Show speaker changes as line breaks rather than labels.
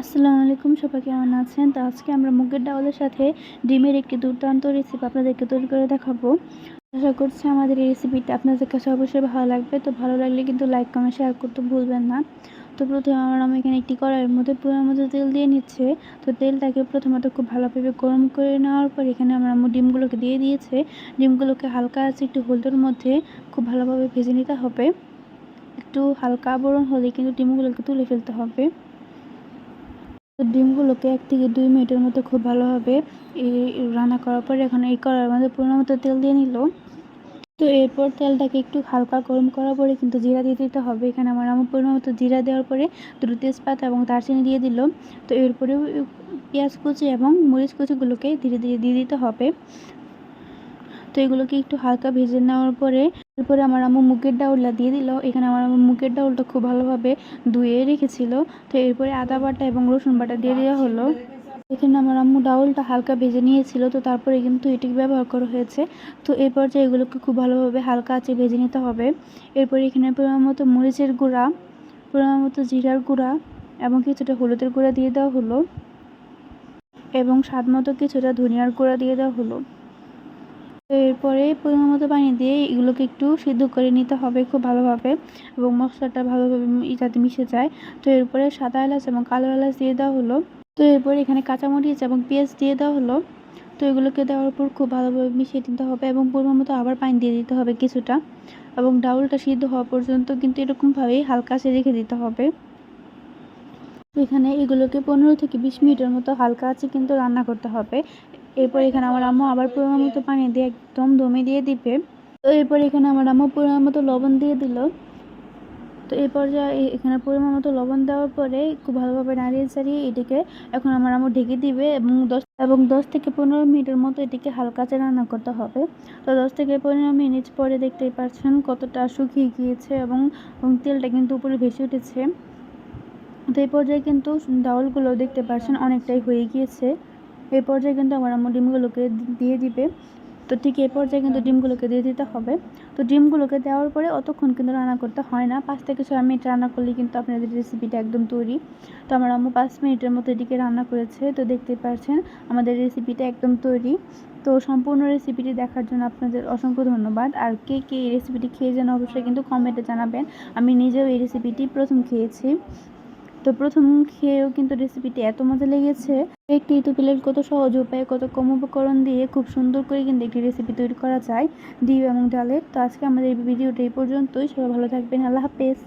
আসসালামু আলাইকুম, সবাই কেমন আছেন? তো আজকে আমরা মুগের ডাউলের সাথে ডিমের একটি দুর্দান্ত রেসিপি আপনাদেরকে তৈরি করে দেখাবো। আশা করছি আমাদের এই রেসিপিটা আপনাদের কাছে অবশ্যই ভালো লাগবে। তো ভালো লাগলে কিন্তু লাইক কমেন্ট শেয়ার করতে ভুলবেন না। তো প্রথমে আমার আমি এখানে একটি কড়াইয়ের মধ্যে পুরোর মধ্যে তেল দিয়ে নিচ্ছে। তো তেলটাকে প্রথমত খুব ভালোভাবে গরম করে নেওয়ার পর এখানে আমার ডিমগুলোকে দিয়ে দিয়েছে। ডিমগুলোকে হালকা আছে একটু হলদের মধ্যে খুব ভালোভাবে ভেজে নিতে হবে। একটু হালকা আবরণ হলে কিন্তু ডিমগুলোকে তুলে ফেলতে হবে। ডিমগুলোকে এক থেকে দুই মিনিটের মতো খুব ভালোভাবে এই রান্না করার পর এখন এই করার মধ্যে পরিমাণ মতো তেল দিয়ে নিল। তো এরপর তেলটাকে একটু হালকা গরম করার পরে কিন্তু জিরা দিয়ে দিতে হবে। এখানে আমার আমার পরিমাণ মতো জিরা দেওয়ার পরে দুটো তেজপাতা এবং দারচিনি দিয়ে দিল। তো এরপরে পেঁয়াজ কুচি এবং মরিচ কুচিগুলোকে ধীরে ধীরে দিয়ে দিতে হবে। তো এগুলোকে একটু হালকা ভেজে নেওয়ার পরে এরপরে আমার আম্মু মুগের ডাউলটা দিয়ে দিল। এখানে আমার আম্মু মুগের ডাউলটা খুব ভালোভাবে ধুয়ে রেখেছিল। তো এরপরে আদা বাটা এবং রসুন বাটা দিয়ে দেওয়া হলো। এখানে আমার আম্মু ডাউলটা হালকা ভেজে নিয়েছিল। তো তারপরে কিন্তু এটিকে ব্যবহার করা হয়েছে। তো এরপর পর্যায়ে এগুলোকে খুব ভালোভাবে হালকা আছে ভেজে নিতে হবে। এরপরে এখানে পরিমাণ মতো মরিচের গুঁড়া, পরিমাণ মতো জিরার গুঁড়া এবং কিছুটা হলুদের গুঁড়া দিয়ে দেওয়া হলো। এবং স্বাদ মতো কিছুটা ধনিয়ার গুঁড়া দিয়ে দেওয়া হলো। এরপরে পরিমাণ মতো পানি দিয়ে এগুলোকে একটু সিদ্ধ করে নিতে হবে খুব ভালোভাবে এবং মশলাটা ভালোভাবে যাতে মিশে যায়। তো এরপরে সাদা এলাচ এবং কালো এলাচ দিয়ে দেওয়া হলো। তো এরপর এখানে কাঁচামরিচ এবং পেঁয়াজ দিয়ে দেওয়া হলো। তো এগুলোকে দেওয়ার পর খুব ভালোভাবে মিশিয়ে দিতে হবে এবং পরিমাণ মতো আবার পানি দিয়ে দিতে হবে কিছুটা এবং ডাউলটা সিদ্ধ হওয়া পর্যন্ত কিন্তু এরকমভাবেই হালকা সে রেখে দিতে হবে। তো এখানে এগুলোকে পনেরো থেকে বিশ মিনিটের মতো হালকা আছে কিন্তু রান্না করতে হবে। এরপর এখানে আমার আম্মু আবার পরিমাণ মতো পানি দিয়ে একদম দমে দিয়ে দিবে। তো এরপর এখানে আমার আম্মু পরিমাণ মতো লবণ দিয়ে দিল। তো এই পর্যায়ে এখানে পরিমাণ মতো লবণ দেওয়ার পরে খুব ভালোভাবে নাড়িয়ে চাড়িয়ে এটিকে এখন আমার আম্মু ঢেকে দিবে এবং দশ এবং দশ থেকে পনেরো মিনিটের মতো এটিকে হালকা চে রান্না করতে হবে। তো দশ থেকে পনেরো মিনিট পরে দেখতেই পাচ্ছেন কতটা শুকিয়ে গিয়েছে এবং তেলটা কিন্তু উপরে ভেসে উঠেছে। তো এই পর্যায়ে কিন্তু ডাউলগুলো দেখতে পাচ্ছেন অনেকটাই হয়ে গিয়েছে। এই পর্যায়ে কিন্তু আমার আম্মু ডিমগুলোকে দিয়ে দিবে। তো ঠিক এই পর্যায়ে কিন্তু ডিমগুলোকে দিয়ে দিতে হবে। তো ডিমগুলোকে দেওয়ার পরে অতক্ষণ কিন্তু রান্না করতে হয় না। পাঁচ থেকে ছয় মিনিট রান্না করলে কিন্তু আপনাদের রেসিপিটা একদম তৈরি। তো আমার আম্মু পাঁচ মিনিটের মতো এটিকে রান্না করেছে। তো দেখতে পাচ্ছেন আমাদের রেসিপিটা একদম তৈরি। তো সম্পূর্ণ রেসিপিটি দেখার জন্য আপনাদের অসংখ্য ধন্যবাদ। আর কে কে এই রেসিপিটি খেয়ে যেন অবশ্যই কিন্তু কমেন্টে জানাবেন। আমি নিজেও এই রেসিপিটি প্রথম খেয়েছি। তো প্রথম খেয়েও কিন্তু রেসিপিটি এত মজা লেগেছে। একটি ইতুপিলের কত সহজ উপায়ে, কত কম উপকরণ দিয়ে খুব সুন্দর করে কিন্তু একটি রেসিপি তৈরি করা যায়, ডিম এবং ডালের। তো আজকে আমাদের এই ভিডিওটা এই পর্যন্তই। সবাই ভালো থাকবেন। আল্লাহ হাফেজ।